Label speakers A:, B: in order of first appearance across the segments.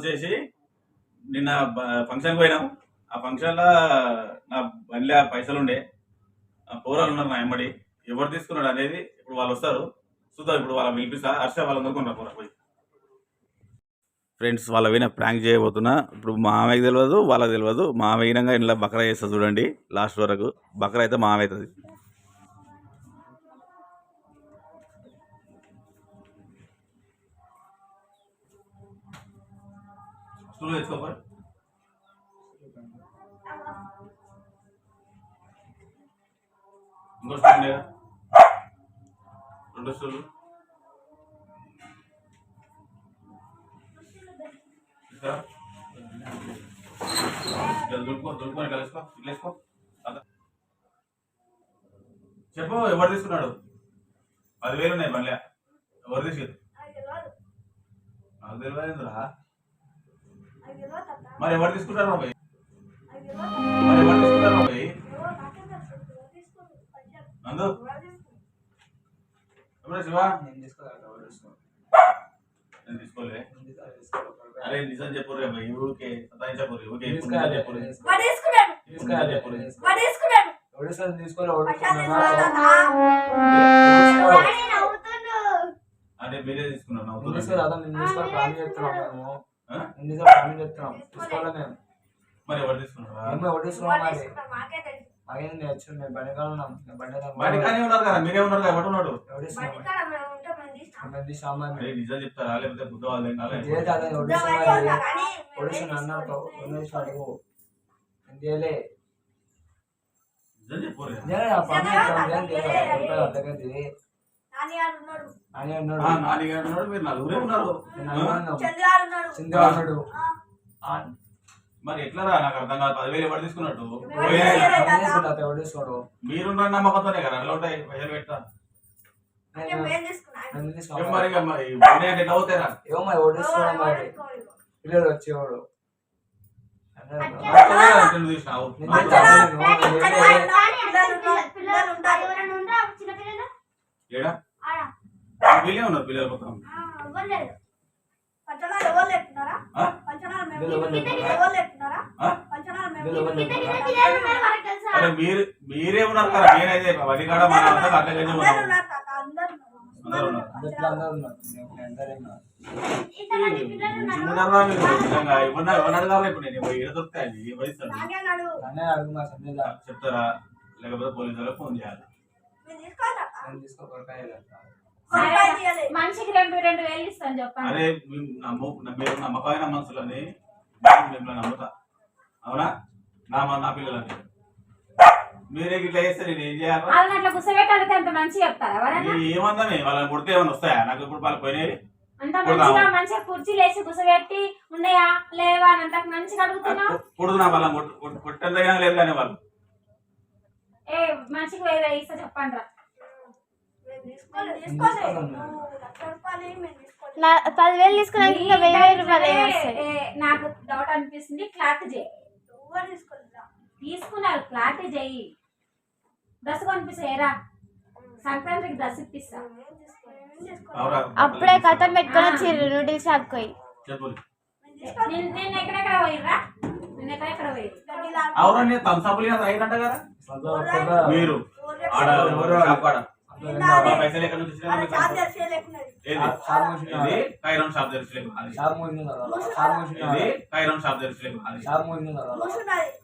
A: వచ్చేసి నిన్న ఫంక్షన్కి పోయినాం. ఆ ఫంక్షన్లో నా బండిలో పైసలు ఉండే. ఆ పోరాలు ఉన్నారు నా ఎమ్మడి ఎవరు తీసుకున్నాడు అనేది ఇప్పుడు వాళ్ళు వస్తారు. చూద్దాం ఇప్పుడు వాళ్ళ పిలిపిస్తా. హర్ష వాళ్ళందరూ కొన్నారు పోరా పోయి. ఫ్రెండ్స్ వాళ్ళ పోయిన ప్రాంక్ చేయబోతున్నా. ఇప్పుడు మామయ్యకి తెలియదు వాళ్ళకి తెలియదు మా ఇంట్లో బకరా చేస్తా చూడండి. లాస్ట్ వరకు బకరా అయితే మామ అవుతుంది స్టూల్ తెచ్చుకోపా ఇంకో స్టూల్ లేదా? రెండు కలుసుకో. చెప్పు ఎవరు తీసుకున్నాడు? పదివేలు ఉన్నాయి మళ్ళీ ఎవరు తీసుకెళ్ళి నాకు తెలియదురా మరి ఎవరు తీసుకుంటారు బాబాయ్ మరి ఎవరు తీసుకుంటారు బాబాయ్ నందు ఎవరు శివ
B: నేను
A: తీసుకోలే. అరే నిజం చెప్పు రే బాయ్ ఊరికే ఇప్పుడు
B: తీసుకోవాలి,
A: నిజం చెప్పు రే.
B: తీసుకోవాలి.
C: తీసుకున్నాడు
B: తీసుకోవాలి,
A: చెప్పు.
B: తీసుకోవాలి.
C: వాడు తీసుకున్నాడు? తీసుకున్నాడు నవ్వుతుండు
A: అరే మీరే తీసుకున్నారు
B: నేను
A: నవ్వుతున్నారు.
B: తీసుకోవాలి, అదే నేను తీసుకోవాలి, ప్లాన్ చెప్తున్నాం
A: మరి ఎవరు తీసుకున్నారా
B: మేము ఎవరు తీసుకున్నాం
C: వాడు
B: మరి?
C: తీసుకున్నాడు మాకే తెలుసు.
B: మాకేం నేర్చు, మేము బండి కాడ ఉన్నాం. మేము బండి దగ్గర
A: బయట కానీ ఉన్నారు కదా? మీరే ఉన్నారు కదా? ఎవరు ఉన్నాడు నిజం చెప్తారా? లేకపోతే బుద్ధ వాళ్ళు. నిజం
C: ఉన్నాడు.
B: అని అన్నాడు.
A: ఆ, నాలుగు ఉన్నాడు. మీరు నలుగురే ఉన్నారు. మరి ఎట్లా రా నాకు అర్థం కాదు. పదివేలు ఎవరు తీసుకున్నట్టు? మీరున్న నమ్మకంతోనే కదా. అట్లా ఉంటాయి. పైసలు పెట్టా. మరి మరి? ఎట్లా అవుతారా
B: ఏమో మరి? ఎవరు మరి? పిల్లలు వచ్చేవాడు.
A: చూసినావు
C: ఉన్నారు
D: వాళ్ళకి తెలుసా?
A: అరే మీరు మీరే ఉన్నారు కదా నేనైతే వడికాడ మన అంతా అట్లనే
C: అందరూ
A: ఉన్నాం
C: ఉన్నారు తాత, అందరూ ఉన్నారు.
A: ఉన్నారు.
B: ఉన్నారు. ఉన్నారు.
D: పిల్లలు ఉన్నారు.
A: మీరు నిజంగా. అడగాలి ఇప్పుడు నేను? ఏడ దొరుకుతాయి చెప్తారా? లేకపోతే పోలీసులకు ఫోన్ చేయాలి.
C: తీసుకోవాలి
D: మనిషికి రెండు రెండు వేలు ఇస్తాను చెప్పండి.
A: అరే మీరు నమ్మకమైన మనుషులని మిమ్మల్ని నమ్ముతా. అవునా? నా మా- నా పిల్లలని మీరే ఇట్లా చేస్తే నేను ఏం చేయాలి?
D: వాళ్ళని అట్లా గుసబెట్టాలంటే అంత మంచి చెప్తారా ఎవరన్నా
A: ఏమందమే వాళ్ళని కొడితే ఏమైనా వస్తాయా? నాకు ఇప్పుడు వాళ్ళు పోయినాయి.
D: అంత. మంచిగా మంచిగా కుర్చీలు వేసి గుసబెట్టి ఉన్నాయా? లేవా? అని అంత మంచిగా అడుగుతున్నావు
A: కొడుతున్నా వాళ్ళని కొట్టు- కొట్టు- కొట్టేంతగా లేదు కానీ వాళ్ళు.
D: ఏ మనిషికి ఇస్తా చెప్పండి రా
E: పదివేలు తీసుకున్నాక ఇంకా వెయ్యి వెయ్యి రూపాయలు
D: నాకు డౌట్ అనిపిస్తుంది. క్లాట్ చేయి? తీసుకున్నారు. క్లాట్ చేయి డ్రెస్ కొనిపిస్తారా సంక్రాంతికి డ్రెస్ ఇప్పిస్తా.
E: అప్పుడే కథం పెట్టుకొని వచ్చిర్రు నూడిల్స్ షాప్ పోయి.
D: నేను నేను ఎక్కడెక్కడ పోయిర్రా? నేను ఎక్కడెక్కడ పోయి.
A: అవురా నేను కదా. మీరు. పైసలు ఎక్కడ నుంచి
B: షాప్
A: కైరాన్ షాప్ అది కైరాన్ షాప్.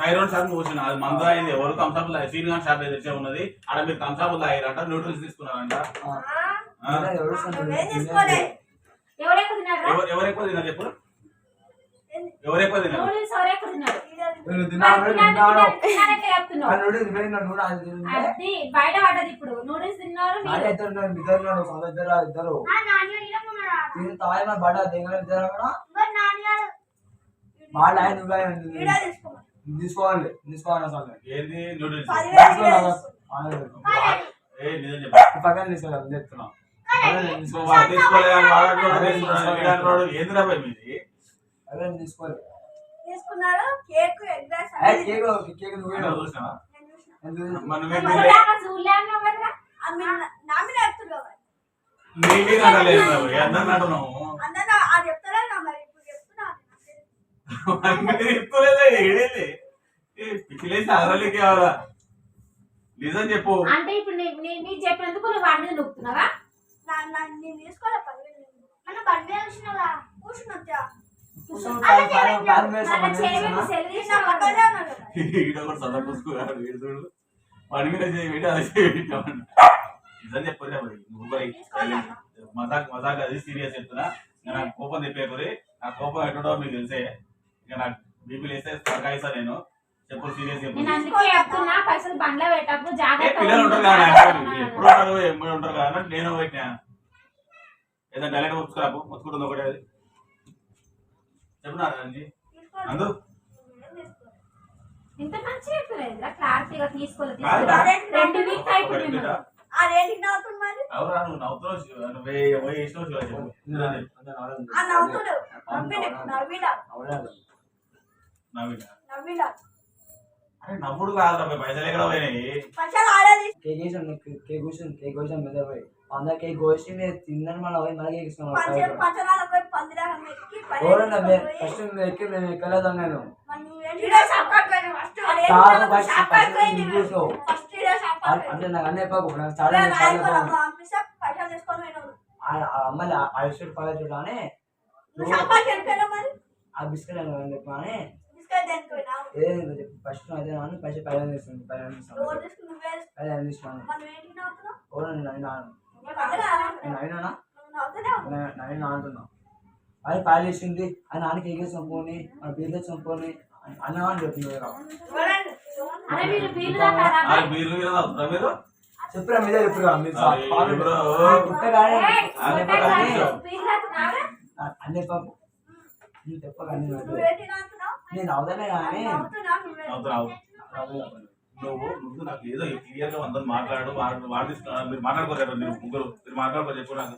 A: కైరాన్ షాప్ మూసిన మందు అయింది ఎవరు థమ్స్అప్ శ్రీనివాస్ షాప్ తెరిచే ఉన్నది. ఆడ మీరు థమ్స్అప్ తాగిరంట నూడిల్స్ తీసుకున్నారంట.
B: ఎవరు
A: ఎక్కువ తిన్నారు చెప్పు. తిన్నారు
D: నూడిల్స్
B: నూనె అది తింటే?
D: అది బయట పడ్డది ఇప్పుడు. నూడిల్స్ తిన్నారు
B: నాన్న
D: మీరు
B: ఇద్దరు ఉన్నారు, ఉన్నారు, బడ నువ్వు
C: తీసుకోమని.
B: తీసుకోవాలి తీసుకోవాలి అసలు
A: ఏంది నూడిల్స్. ఏ నిజం చెప్పు.
B: పక్కన చెప్తున్నా.
A: మీది?
B: పక్కన తీసుకోవాలి.
C: తీసుకున్నారు? Cake egg rice
B: cake cake నువ్వే?
C: నేను నా- మీద అందరూ ఆ చెప్తారా మరి. ఇప్పుడు చెప్తున్నా
A: చెప్తలేదే ఏడేది? పిచ్చిలేసి అదరలేకి కావాలా నిజం చెప్పు.
D: అంటే ఇప్పుడు నీ- నీ- నీకు చెప్పినందుకు నువ్వు వాడి మీద నొక్కుతున్నావా?
C: నేను తీసుకోలే పదివేలు మన బండి కూర్చున్నావా? కూర్చున్నొచ్చా
B: కూర్చొని పాలు- పాలు- పాలు వేసాం
D: మన
B: అని
D: చెవి
B: తెలుసునా?
D: మీద సెల్
C: నేను
D: తీసినావు
C: పక్కనే ఉన్నాను కదా.
A: ఈడ కూడా సొంత పుసుకున్నాడు వీడు చూడు వాడి మీద చేయి పెట్టి అది చేయి పెట్టామంట నిజం చెప్పలే మరి నువ్వు మరి మజాక్ మజాక్ అది సీరియస్ చెప్తున్నా నాకు కోపం తెప్పేకురి నా కోపం ఎక్కడో మీకు తెలిసే ఇంకా నాకు బీపీ లేస్తే సరకాయిస్తా నేను చెప్పు సీరియస్ చెప్పు పిల్లలు ఉంటారు కదా ఎప్పుడు ఉంటారు ఎప్పుడు ఉంటారు కదా నేను పెట్టినా ఏదైనా డైరెక్ట్ ముచ్చుకురాపు ముచ్చుకుంటుంది ఒకటే అది చెప్పు నా రంజీ
C: తీసుకోలే.
A: అందు.
D: ఇంత చెప్పలేదురా క్లారిటీగా తీసుకోలేదు. రెండు వీక్ అయిపోయింది
C: మరి
A: అవురా నువ్వు నవ్వుతున్నావు. నువ్వే పోయి
C: నవ్వుతుడు నవ్విడు. నవ్విడా. నవ్విడా
A: అరే నవ్వుడు కాదురా పోయి పైసలు ఎక్కడ పోయినాయి?
C: పైసలు ఆడేది
B: కేక్ వేసాం నీకు కేక్ కూర్చొని కేక్ కోసాం మీద పోయి. అందరు కేక్ కోసి మీరు తిన్నాను మళ్ళీ పోయి మళ్ళీ కేక్
C: పని
B: ఎవరన్నా ఫస్ట్ మేము ఎక్కి మేము ఎక్కలేదు నేను అంటే నాకు అన్నీ పాకు నాకు
C: పోయి.
B: చాలా. అమ్మాయి ఐశ్వర్య పైన చూడాలని ఆ బిస్కెట్ అని చెప్పాని చెప్పి. ఫస్ట్ అయితే అని పైన పైన. పైన నైనా అంటున్నా అది పాలు అని నాన్నకి ఎగే చంపుకొని మన బీర్లో చంపుకొని అన్నా అని చెప్తుంది
A: ఆ
B: చెప్పురా మీదే చెప్పురా మీరు అన్నీ
A: అదే
B: పాపు చెప్పగానే? నేను అవుతానే కానీ
C: నువ్వే.
A: ముందు నాకు ఏదో క్లియర్గా అందరూ మాట్లాడు తీసుకున్నాడు మీరు మాట్లాడుకోలేదు మీరు ముగ్గురు. మీరు మాట్లాడుకో చెప్పు నాకు.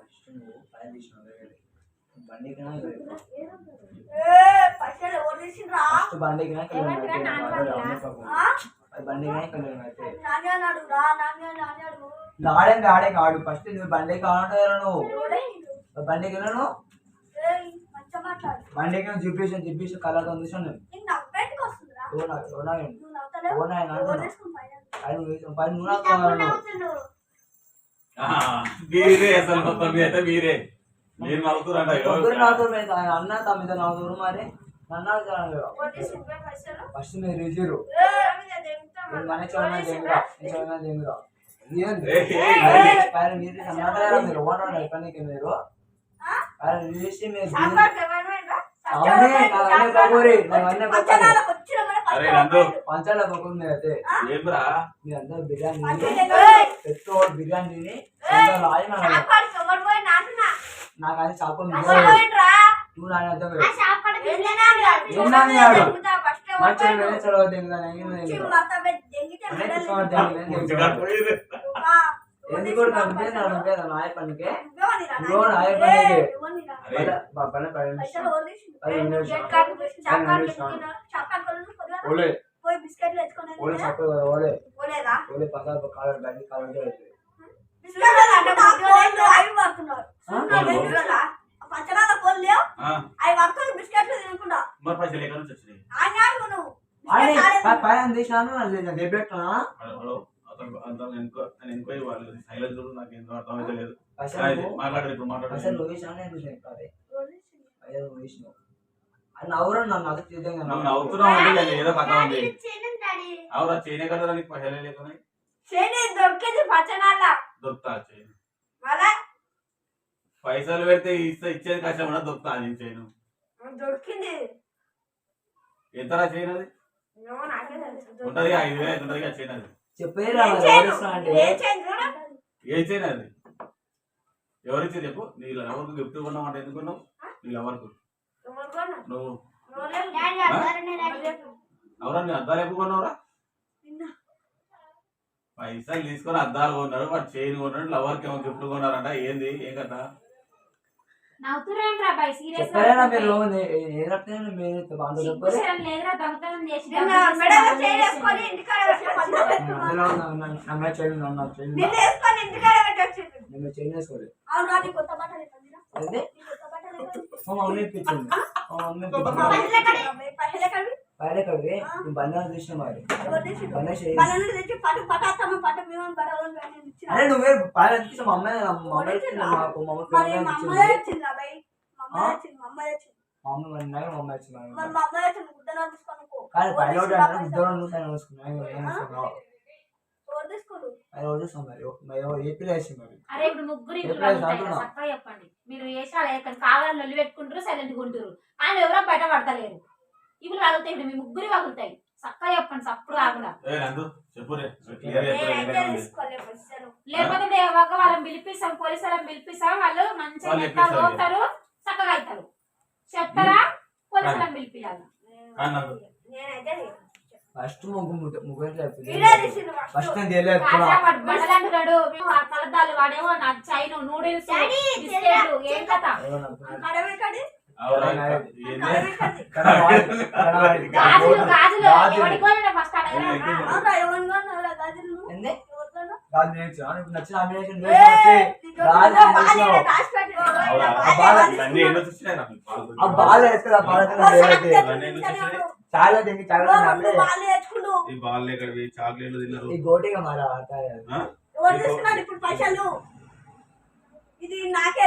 B: ఫస్ట్ నువ్వు పైన? ఫస్ట్
C: అడుగు.
B: ఆడే ఆడే కాడు ఫస్ట్ నువ్వు బండి కావాలంటే నువ్వు? బండికి నువ్వు. బండికి చూపించాను చూపించి
C: నవ్వుతుండు.
A: ఆ, మీరే అసలు మొత్తం మీరే. మీరు నవ్వుతురంట
B: ముగ్గురు నాతో మీద ఆయన అన్న తమ్మిద నవ్వుతురు మరి. నన్ను? ఫస్ట్ మీరు రిజీరు మన దేంగురా దేంగురా మీరు సమాధానం మీరు. ఓనర్ పనికి మీరు పంచాల మీరు అయితే. మీరందరూ బిర్యానీ
C: పచ్చడి ఏయ్,
B: పెట్రోల్ బిర్యానీ తిని
C: ఏయ్,
B: రాయి నాకు అది చాప? నువ్వు
C: ఎవరు
B: మంచి
C: పోయిండ్రు?
B: ఎందుకు కంటే నా పేద నాయ పనికి?
A: అరే,
B: పని? ఓలే.
C: పోయి బిస్కెట్లు తెచ్చుకొని
B: ఓలే ఓలే? ఓలే పక్కన బ్యాగ్
C: బిస్కెట్లు అంటే అవి పచ్చనాల అవి బిస్కెట్లు
A: మరి పైసలు ఎక్కడ నుంచి వచ్చినాయి?
C: ఆయన నువ్వు.
B: పైన తీసినాను డెబెట్నా
A: హలో, హలో. అతను నేను ఎంక్వైరీ వాళ్ళు సైలెన్స్ నాకు ఎందుకు అర్థమైతే లేదు.
B: అసలు
A: మాట్లాడు ఇప్పుడు
B: అసలు
A: మాట్లాడు
B: నేను నవ్వురు నన్ను అది. తీద్దాం
A: నువ్వు. నవ్వుతున్నావు అంటే దానికి ఏదో కథ ఉంది. అవురా చేయనే కదా నీకు పైసలే లేకున్నాయి
C: చేయను, దొరికింది పచ్చనాల
A: దొరుకుతా చేయను.
C: మళ్ళా?
A: పైసలు పెడితే ఇస్తే ఇచ్చేది కష్టం కూడా దొరుకుతా అది చేయను.
C: దొరికింది.
A: ఎంతరా చేయను అది. ఉంటది ఐదు వేలు ఉంటది కదా చేయను అది ఎవరిచ్చి చెప్పు నీ ఎవరికి గిఫ్ట్ కొన్నావు అంటే ఎందుకు కొన్నావు నీ ఎవరికి? నువ్వు.
C: ఎవరు లేరు. డాడీ అన్నారనే డాడీ చెప్పు.
A: ఎవరా నీ అద్దాలు ఎప్పుడు కొన్నావురా?
C: నిన్న.
A: పైసలు తీసుకొని అద్దాలు కొన్నారు వాడు చైన్ కొన్నాడు లవర్కి ఏమో గిఫ్ట్ కొన్నారంట. ఏంది? ఏం కదా
D: నవ్వుతురేంట్రా బాయ్ సీరియస్
B: చెప్పారా మీరు ఏ రక్తం మీరు బాగా చెప్పారు?
D: లేదురా దొంగతనం చేసి
C: మెడలో వేసుకొని ఇంటికాడ.
B: నమ్మ చేయను నన్ను చేయను
C: నిన్ను వేసుకొని ఇంటికాడ పెట్టి వచ్చిండు.
B: నేను చేయను వేసుకోలేదు.
C: అవునా నీ కొత్త బట్టలు ఎక్కడ
B: అదే మా మమ్మీ ఇప్పించింది. మా మమ్మీ చూసిన మరి. అరే నువ్వే మా అమ్మాయి మా అమ్మాయి మా
C: వచ్చింది మా? వచ్చింది తీసుకోనుకో
B: అన్నా ఆయన ఆయన మరి? మరి మరి?
D: అరే ఇప్పుడు ముగ్గురు చెప్పండి. మీరు కావాలని లొల్లి పెట్టుకుంటారు సైలెంట్ కొంటారు కానీ ఎవరో బయట పడతలేరు. ఇవి ఇప్పుడు మీ ముగ్గురు పగులుతాయి చక్కగా చెప్పండి
C: తీసుకోలే పైసలు
D: లేకపోతే వాళ్ళని పిలిపిస్తాం పోలీసు వాళ్ళని పిలిపిస్తాం వాళ్ళు మంచిగా. పోతారు చక్కగా అవుతారు. చెప్తారా? పోలీసు వాళ్ళని పిలిపియాలి.
B: First first.
D: అంటున్నాడు ఆ కలద్దాలు వాడేమో నా చైన్ నూడిల్స్ ఏం కథ?
C: ఎక్కడి ఎక్కడి
B: నచ్చిన అమ్మినేషన్ బాల వేసుకురా. చాలా తింగి చాలా.
A: ఈ బాల్ ఎక్కడివి చాక్లెట్లు తిన్నారు?
B: ఈ గోటిగా మారా
C: ఇప్పుడు పైసలు? ఇది నాకే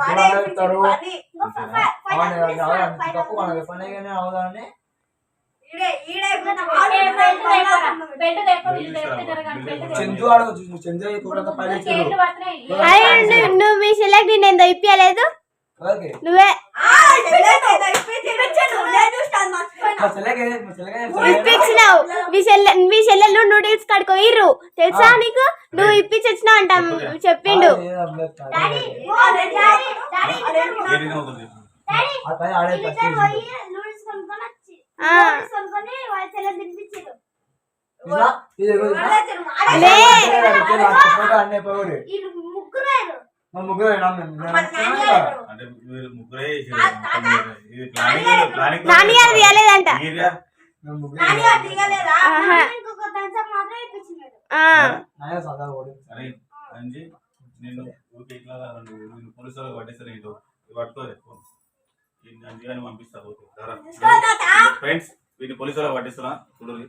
B: అంటున్నాను అవతారు ఈ కొడుకులు
C: నువ్వే తీసుకురా, వాడే ఇప్పించిండు పని.
B: తప్పు అవదాన్ని
C: ఈడే
E: ఇప్పించినావు. మీ చెల్లె మీ చెల్లెలు నూడిల్స్ కడుకోయిర్రు తెలుసా నీకు? నువ్వు ఇప్పించొచ్చినావు అంట చెప్పిండు.
C: ముగ్గురు నాని.
A: అంటే మీరు ముగ్గురే. ఇది ప్లానింగ్ ప్లానింగ్
E: నాని గారు తీయలేదంట.
C: నాని గారు. ఇంకొక మాత్రం ఇప్పించినాడు.
E: ఆ,
B: సదా ఓడి
A: సరే అంజి నేను ఊరికే ఇట్లా నువ్వు నేను పోలీసు వాళ్ళకి పట్టేస్తాను ఏంటో పట్టుకోలే ఫోన్ ఈ అంజి గారిని పంపిస్తా ఓకే సరే
C: తీసుకో తాత.
A: ఫ్రెండ్స్ వీటిని పోలీసు వాళ్ళకి పట్టిస్తున్నా చూడండి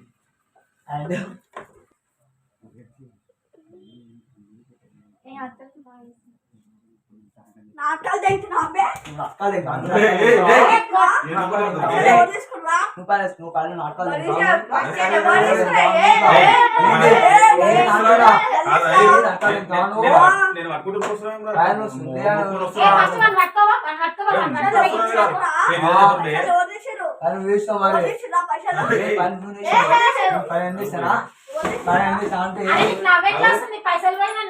B: నువ్వు నువ్వు నాటకాలు
A: ఏయ్, ఏయ్,
B: నాటకాలు నువ్వు తీస్తావు
C: ఎవరు
B: మరి పని నువ్వు. నువ్వు పని ఎందుకు? పని అంటే
D: పైసలు పోయినా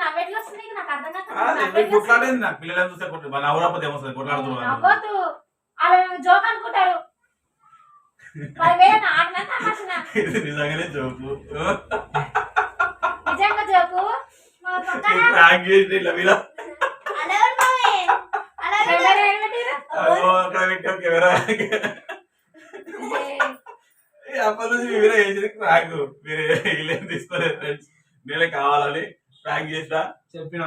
A: కొట్లాడేది నాకు. చూస్తే కొట్టు ఏమొస్తుంది
D: అలా జోక్ అనుకుంటారు.
A: నిజంగానే జోకు.
D: నిజంగా జోకు?
C: మా పక్కన
A: ప్రాంక్ చేసి ఇలా వీళ్ళ
C: అడగడు మామి. అడగడు.
D: ఎవరు ఏమిటిరు?
A: అగో అక్కడ పెట్టాం కెమెరా.
D: ఏ,
A: అప్పటి నుంచి మీరే చేసేది మీరు వీళ్ళు తీసుకోలేదు ఫ్రెండ్స్ నేనే కావాలని ప్రాంక్ చేసినా?
B: చెప్పిన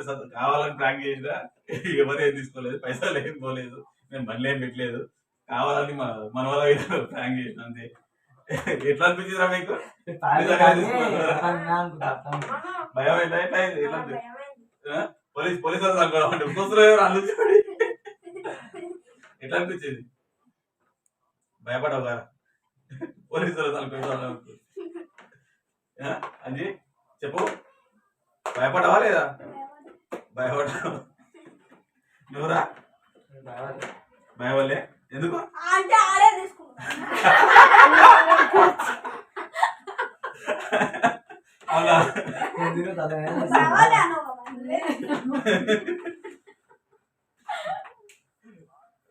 A: అసలు కావాలని ప్రాంక్ చేసినా ఎవరు ఏం తీసుకోలేదు పైసలు ఏం పోలేదు నేను బండ్లు ఏం పెట్టలేదు. కావాలని మన మన వాళ్ళ ప్రాంక్ చేసిన అంతే. ఎట్లా అనిపించిందిరా మీకు? భయం ఎట్లా ఎట్లా ఎట్లా? పోలీస్ పోలీస్ వాళ్ళు అనుకోవడం కూర్చున్నారు అల్లుచుకోండి ఎట్లా అనిపించింది? భయపడవు కదా పోలీసు వాళ్ళు అనుకుంటున్నాను అంజీ? చెప్పు. భయపడవా లేదా? భయపడ్డావు? నువ్వురా. భయవల్లే ఎందుకు? అవునా.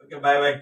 A: Okay bye bye.